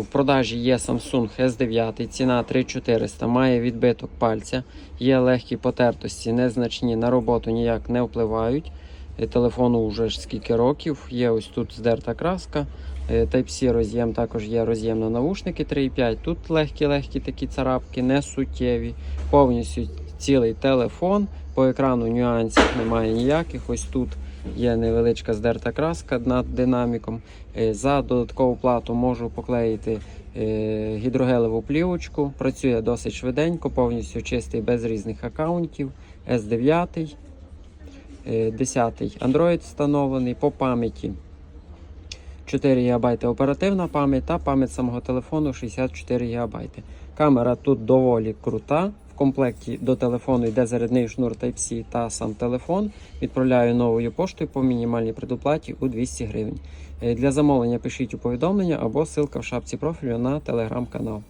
В продажі є Samsung S9, ціна 3400, має відбиток пальця, є легкі потертості, незначні, на роботу ніяк не впливають. Е, Телефону вже ж скільки років, є ось тут здерта краска. Е, Type-C роз'єм також є роз'єм на навушники 3.5. Тут легкі-легкі такі царапки, не суттєві. Повністю цілий телефон. По екрану нюансів немає ніяких. Ось тут є невеличка здерта краска над динаміком. Е, За додаткову плату можу поклеїти е, гідрогелеву плівочку. Працює досить швиденько, повністю чистий без різних аккаунтів. S9, е, 10 Android встановлений по пам'яті. 4 ГБ оперативна пам'ять та пам'ять самого телефону 64 ГБ. Камера тут доволі крута. Комплекті до телефону йде зарядний шнур Type-C та сам телефон. Відправляю новою поштою по мінімальній предоплаті у 200 гривень. Е, Для замовлення пишіть у повідомлення або ссылка в шапці профілю на телеграм-канал.